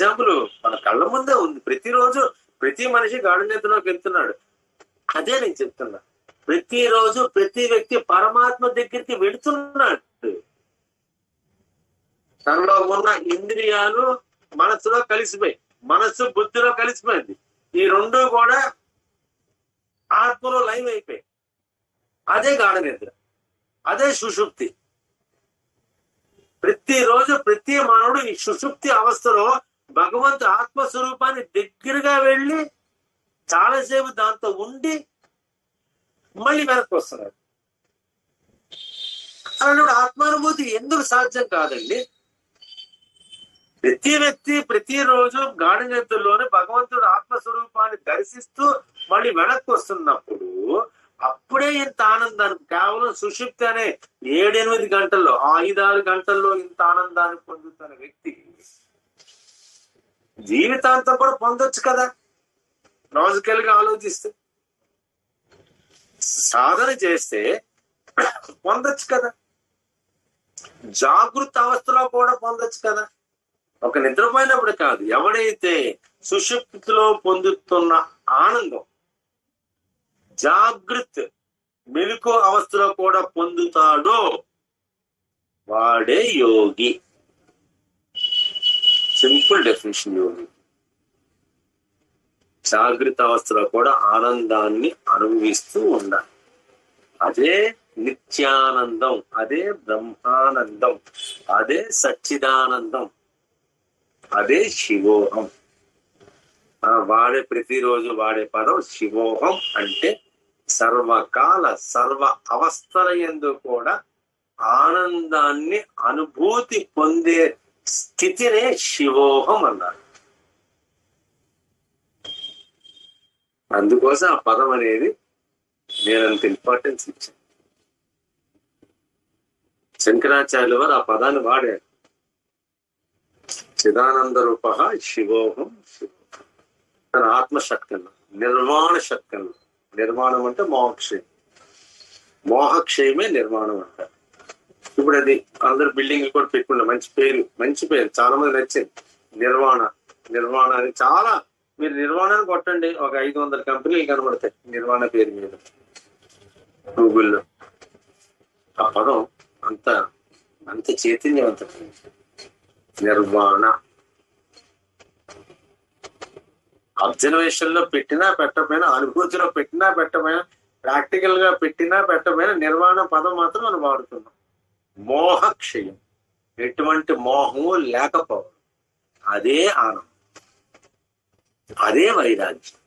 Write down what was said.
Example మన కళ్ళ ముందే ఉంది. ప్రతిరోజు ప్రతి మనిషి గాఢ నిద్రలోకి వెళ్తున్నాడు. అదే నేను చెప్తున్నా. ప్రతిరోజు ప్రతి వ్యక్తి పరమాత్మ దగ్గరికి వెళుతున్నాడు. తనలో ఉన్న ఇంద్రియాలు మనసులో కలిసిపోయి మనస్సు బుద్ధిలో కలిసిపోయింది. ఈ రెండు కూడా ఆత్మలో లైవ్ అయిపోయాయి. అదే గాఢ నిద్ర. అదే సుషుప్తి. ప్రతిరోజు ప్రతి మానవుడు ఈ సుషుప్తి అవస్థలో భగవంతు ఆత్మస్వరూపాన్ని దగ్గరగా వెళ్ళి చాలాసేపు దాంతో ఉండి మళ్ళీ వెనక్కి వస్తున్నాడు. అలాంటి ఆత్మానుభూతి ఎందుకు సాధ్యం కాదండి? ప్రతి వ్యక్తి ప్రతిరోజు గాఢ నిద్రలోనే భగవంతుడు ఆత్మస్వరూపాన్ని దర్శిస్తూ మళ్ళీ వెనక్కి వస్తున్నప్పుడు అప్పుడే ఇంత ఆనందాన్ని కేవలం సుషుప్తి అనే ఏడెనిమిది గంటల్లో ఐదారు గంటల్లో ఇంత ఆనందాన్ని పొందుతున్న వ్యక్తి జీవితాంతం కూడా పొందొచ్చు కదా. లాజికల్గా ఆలోచిస్తే. సాధన చేస్తే పొందొచ్చు కదా. జాగృత అవస్థలో కూడా పొందొచ్చు కదా. ఒక నిద్రపోయినప్పుడు కాదు ఎవడైతే సుషుప్తిలో పొందుతున్న ఆనందం జాగృత్ మెలకు అవస్థలో కూడా పొందుతాడో వాడే యోగి. సింపుల్ డెఫినేషన్ యోగి జాగ్రత్త అవస్థలో కూడా ఆనందాన్ని అనుభవిస్తూ ఉండాలి. అదే నిత్యానందం అదే బ్రహ్మానందం అదే సచ్చిదానందం అదే శివోహం. ఆ వాడే ప్రతిరోజు వాడే పదం శివోహం అంటే సర్వకాల సర్వ అవస్థల ఎందు కూడా ఆనందాన్ని అనుభూతి పొందే స్థితినే శివోహం అన్నారు. అందుకోసం ఆ పదం అనేది నేను అంత ఇంపార్టెన్స్ ఇచ్చాను. శంకరాచార్యుల వారు ఆ పదాన్ని వాడారు. చిదానంద రూప శివోహం శివోహం. తన ఆత్మశక్తిలో నిర్వాణ శక్తులు. నిర్మాణం అంటే మోహక్షయం మోహక్షయమే నిర్మాణం అంటారు. ఇప్పుడు అది అందరు బిల్డింగ్ కూడా పెట్టుకున్న మంచి పేరు మంచి పేరు. చాలా మంది నచ్చింది. నిర్వాణ నిర్వాణ అని చాలా మీరు నిర్వాణాన్ని కొట్టండి. ఒక ఐదు వందల కంపెనీలు కనబడతాయి నిర్వాణ పేరు మీద. గూగుల్లో ఆ పదం అంత అంత చైతన్యవంతమైంది నిర్వాణ. అబ్జర్వేషన్లో పెట్టినా పెట్టకపోయినా అనుభూతిలో పెట్టినా పెట్టమైనా ప్రాక్టికల్గా పెట్టినా పెట్టకపోయినా నిర్వాణ పదం మాత్రం మనం వాడుతున్నాం. మోహక్షయం. ఎటువంటి మోహము లేకపోవడం. అదే ఆనందం. అదే వైరాగ్యం.